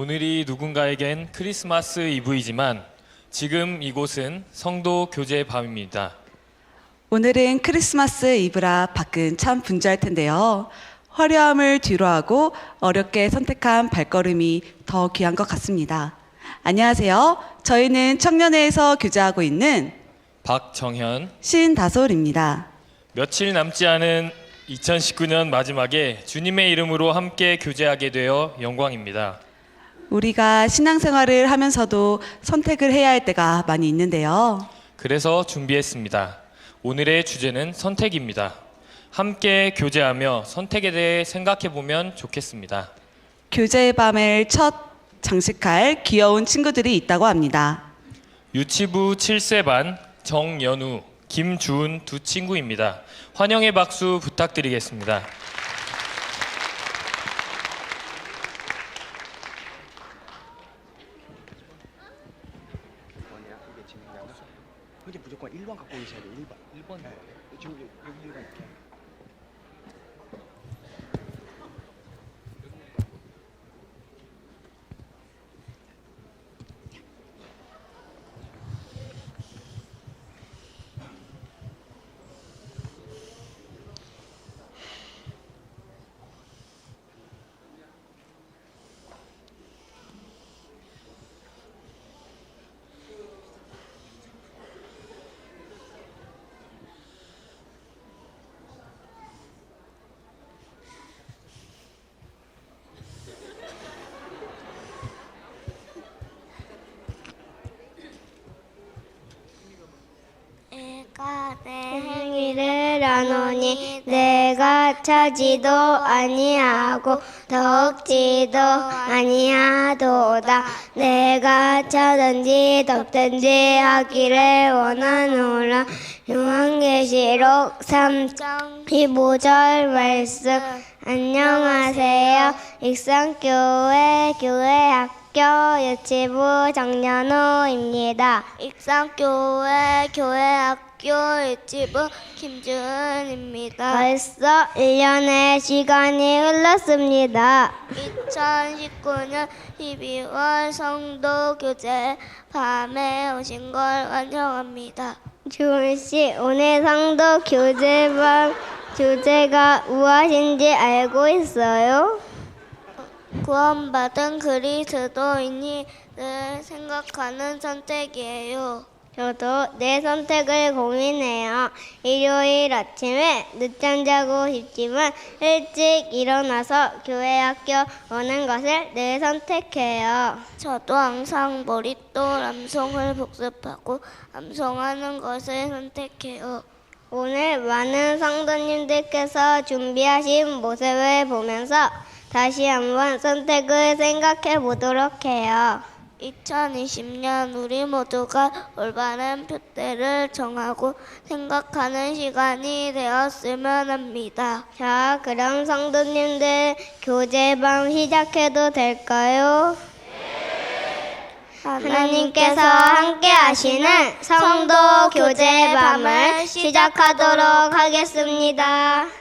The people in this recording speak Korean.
오늘이 누군가에겐 크리스마스 이브이지만 지금 이곳은 성도 교제의 밤입니다. 오늘은 크리스마스 이브라 밖은 참 분주할 텐데요. 화려함을 뒤로하고 어렵게 선택한 발걸음이 더 귀한 것 같습니다. 안녕하세요. 저희는 청년회에서 교제하고 있는 박정현 신다솔입니다. 며칠 남지 않은 2019년 마지막에 주님의 이름으로 함께 교제하게 되어 영광입니다. 우리가 신앙생활을 하면서도 선택을 해야 할 때가 많이 있는데요. 그래서 준비했습니다. 오늘의 주제는 선택입니다. 함께 교제하며 선택에 대해 생각해 보면 좋겠습니다. 교제의 밤을 첫 장식할 귀여운 친구들이 있다고 합니다. 유치부 7세 반 정연우, 김주은 두 친구입니다. 환영의 박수 부탁드리겠습니다. 번이야 이게 지금 양수 근데 무조건 1번 갖고 계셔야 돼 1번 1번 네. 지금 여기 1번 이렇게 내가 내 행위를 안오니 내가 차지도 아니하고 덕지도 아니하도다. 내가 차든지 덕든지 하기를 원하노라. 요한계시록 3장 15절 말씀. 안녕하세요. 익산교회 교회 학교 유치부 정연호입니다. 익산교회 교회학교 유치부 김주은입니다. 벌써 1년의 시간이 흘렀습니다. 2019년 12월 성도 교제 밤에 오신 걸 환영합니다. 주은 씨, 오늘 성도 교제밤 주제가 무엇인지 알고 있어요? 구원받은 그리스도인이 늘 생각하는 선택이에요. 저도 내 선택을 고민해요. 일요일 아침에 늦잠 자고 싶지만 일찍 일어나서 교회 학교 오는 것을 늘 선택해요. 저도 항상 머릿돌 암송을 복습하고 암송하는 것을 선택해요. 오늘 많은 성도님들께서 준비하신 모습을 보면서 다시 한번 선택을 생각해 보도록 해요. 2020년 우리 모두가 올바른 표대를 정하고 생각하는 시간이 되었으면 합니다. 자, 그럼 성도님들 교제방 시작해도 될까요? 하나님께서 함께 하시는 성도 교제 밤을 시작하도록 하겠습니다.